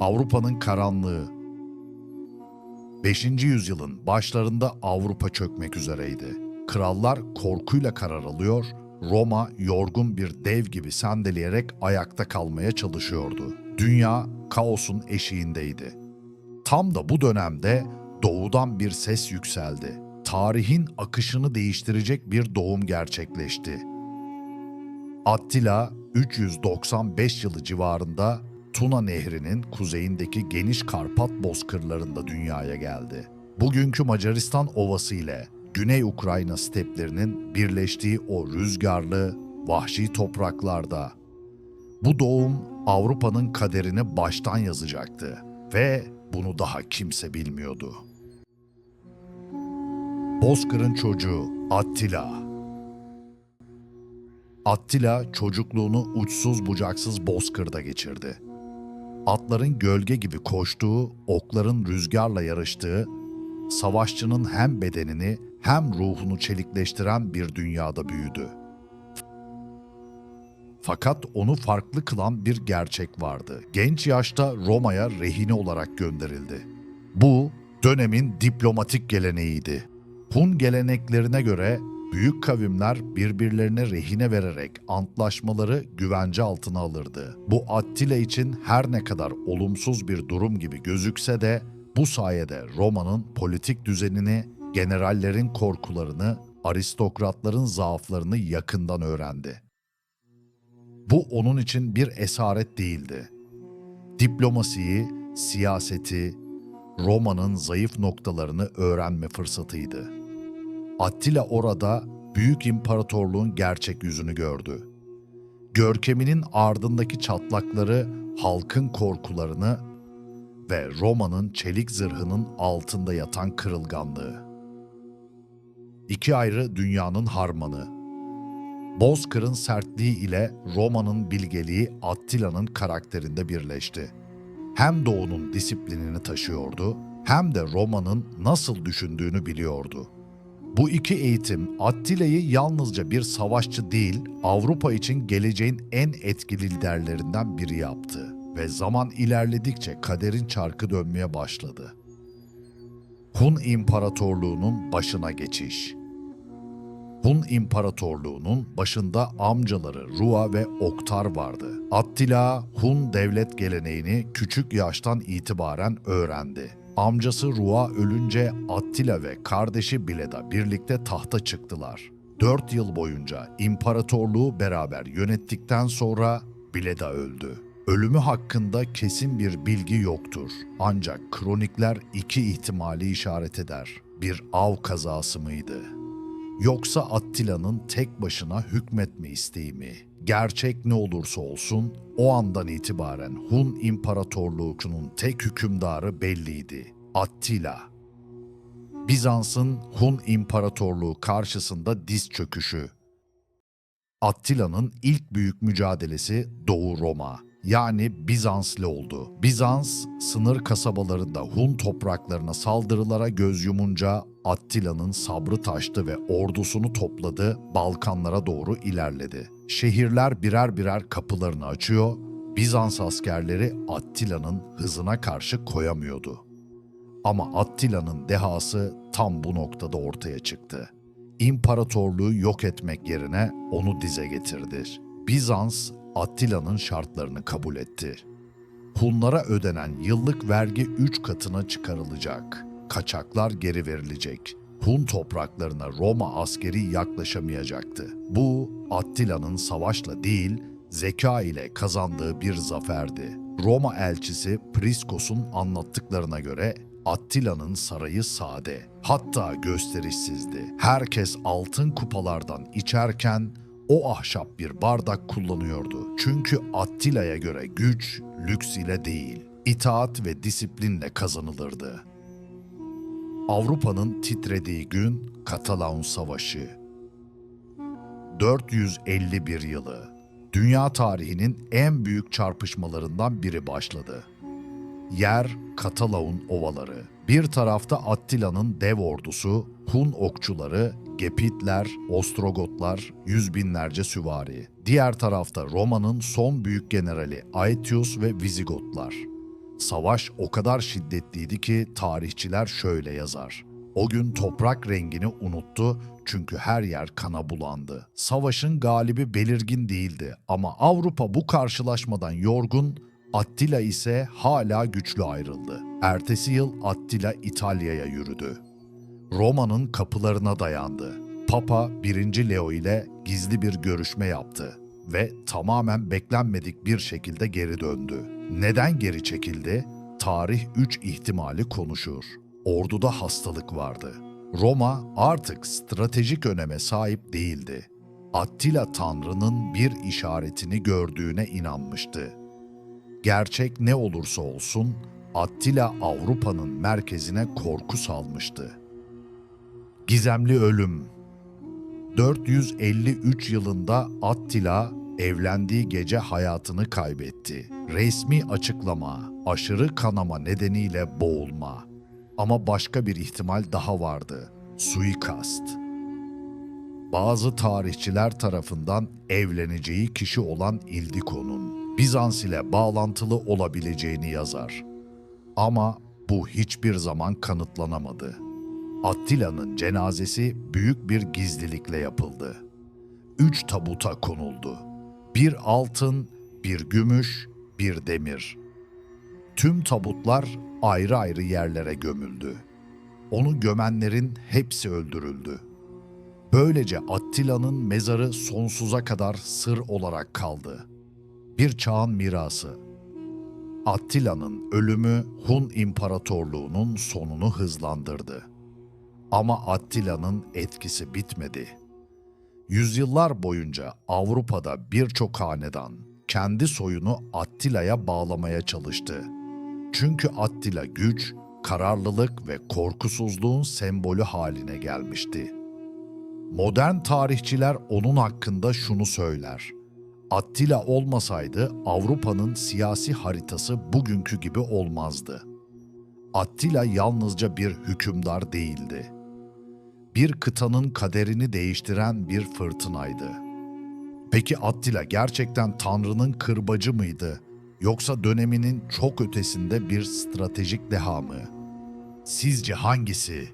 Avrupa'nın karanlığı 5. yüzyılın başlarında Avrupa çökmek üzereydi. Krallar korkuyla karar alıyor, Roma yorgun bir dev gibi sendeleyerek ayakta kalmaya çalışıyordu. Dünya kaosun eşiğindeydi. Tam da bu dönemde doğudan bir ses yükseldi. Tarihin akışını değiştirecek bir doğum gerçekleşti. Attila 395 yılı civarında Tuna Nehri'nin kuzeyindeki geniş Karpat bozkırlarında dünyaya geldi. Bugünkü Macaristan Ovası ile Güney Ukrayna steplerinin birleştiği o rüzgarlı, vahşi topraklarda bu doğum Avrupa'nın kaderini baştan yazacaktı ve bunu daha kimse bilmiyordu. Bozkır'ın çocuğu Attila Attila çocukluğunu uçsuz bucaksız Bozkır'da geçirdi. Atların gölge gibi koştuğu, okların rüzgarla yarıştığı, savaşçının hem bedenini hem ruhunu çelikleştiren bir dünyada büyüdü. Fakat onu farklı kılan bir gerçek vardı. Genç yaşta Roma'ya rehine olarak gönderildi. Bu dönemin diplomatik geleneğiydi. Hun geleneklerine göre büyük kavimler birbirlerine rehine vererek antlaşmaları güvence altına alırdı. Bu Attila için her ne kadar olumsuz bir durum gibi gözükse de bu sayede Roma'nın politik düzenini, generallerin korkularını, aristokratların zaaflarını yakından öğrendi. Bu onun için bir esaret değildi. Diplomasiyi, siyaseti, Roma'nın zayıf noktalarını öğrenme fırsatıydı. Attila orada büyük imparatorluğun gerçek yüzünü gördü. Görkeminin ardındaki çatlakları, halkın korkularını ve Roma'nın çelik zırhının altında yatan kırılganlığı. İki ayrı dünyanın harmanı. Bozkır'ın sertliği ile Roma'nın bilgeliği Attila'nın karakterinde birleşti. Hem Doğu'nun disiplinini taşıyordu, hem de Roma'nın nasıl düşündüğünü biliyordu. Bu iki eğitim Attila'yı yalnızca bir savaşçı değil, Avrupa için geleceğin en etkili liderlerinden biri yaptı ve zaman ilerledikçe kaderin çarkı dönmeye başladı. Hun İmparatorluğu'nun başına geçiş. Hun İmparatorluğu'nun başında amcaları Rua ve Oktar vardı. Attila, Hun devlet geleneğini küçük yaştan itibaren öğrendi. Amcası Rua ölünce Attila ve kardeşi Bileda birlikte tahta çıktılar. Dört yıl boyunca imparatorluğu beraber yönettikten sonra Bileda öldü. Ölümü hakkında kesin bir bilgi yoktur. Ancak kronikler iki ihtimali işaret eder. Bir av kazası mıydı? Yoksa Attila'nın tek başına hükmetme isteği mi? Gerçek ne olursa olsun o andan itibaren Hun İmparatorluğu'nun tek hükümdarı belliydi. Attila. Bizans'ın Hun İmparatorluğu karşısında diz çöküşü. Attila'nın ilk büyük mücadelesi Doğu Roma yani Bizanslı oldu. Bizans sınır kasabalarında Hun topraklarına saldırılara göz yumunca Attila'nın sabrı taştı ve ordusunu topladı, Balkanlara doğru ilerledi. Şehirler birer birer kapılarını açıyor, Bizans askerleri Attila'nın hızına karşı koyamıyordu. Ama Attila'nın dehası tam bu noktada ortaya çıktı. İmparatorluğu yok etmek yerine onu dize getirdi. Bizans Attila'nın şartlarını kabul etti. Hunlara ödenen yıllık vergi üç katına çıkarılacak. Kaçaklar geri verilecek. Hun topraklarına Roma askeri yaklaşamayacaktı. Bu Attila'nın savaşla değil, zeka ile kazandığı bir zaferdi. Roma elçisi Priskos'un anlattıklarına göre Attila'nın sarayı sade, hatta gösterişsizdi. Herkes altın kupalardan içerken o ahşap bir bardak kullanıyordu. Çünkü Attila'ya göre güç lüks ile değil, itaat ve disiplinle kazanılırdı. Avrupa'nın titrediği gün Katalaun Savaşı. 451 yılı. Dünya tarihinin en büyük çarpışmalarından biri başladı. Yer Katalaun ovaları. Bir tarafta Attila'nın dev ordusu, Hun okçuları, Gepitler, Ostrogotlar, yüz binlerce süvari. Diğer tarafta Roma'nın son büyük generali Aetius ve Vizigotlar. Savaş o kadar şiddetliydi ki tarihçiler şöyle yazar. O gün toprak rengini unuttu çünkü her yer kana bulandı. Savaşın galibi belirgin değildi ama Avrupa bu karşılaşmadan yorgun, Attila ise hala güçlü ayrıldı. Ertesi yıl Attila İtalya'ya yürüdü. Roma'nın kapılarına dayandı. Papa 1. Leo ile gizli bir görüşme yaptı ve tamamen beklenmedik bir şekilde geri döndü. Neden geri çekildi? Tarih 3 ihtimali konuşur. Orduda hastalık vardı. Roma artık stratejik öneme sahip değildi. Attila Tanrı'nın bir işaretini gördüğüne inanmıştı. Gerçek ne olursa olsun Attila Avrupa'nın merkezine korku salmıştı. Gizemli ölüm 453 yılında Attila evlendiği gece hayatını kaybetti. Resmi açıklama, aşırı kanama nedeniyle boğulma. Ama başka bir ihtimal daha vardı. Suikast. Bazı tarihçiler tarafından evleneceği kişi olan İldiko'nun Bizans ile bağlantılı olabileceğini yazar. Ama bu hiçbir zaman kanıtlanamadı. Attila'nın cenazesi büyük bir gizlilikle yapıldı. Üç tabuta konuldu. Bir altın, bir gümüş, bir demir. Tüm tabutlar ayrı ayrı yerlere gömüldü. Onu gömenlerin hepsi öldürüldü. Böylece Attila'nın mezarı sonsuza kadar sır olarak kaldı. Bir çağın mirası. Attila'nın ölümü Hun İmparatorluğu'nun sonunu hızlandırdı. Ama Attila'nın etkisi bitmedi. Yüzyıllar boyunca Avrupa'da birçok hanedan kendi soyunu Attila'ya bağlamaya çalıştı. Çünkü Attila güç, kararlılık ve korkusuzluğun sembolü haline gelmişti. Modern tarihçiler onun hakkında şunu söyler. Attila olmasaydı Avrupa'nın siyasi haritası bugünkü gibi olmazdı. Attila yalnızca bir hükümdar değildi. Bir kıtanın kaderini değiştiren bir fırtınaydı. Peki Attila gerçekten Tanrı'nın kırbacı mıydı yoksa döneminin çok ötesinde bir stratejik deha mı? Sizce hangisi?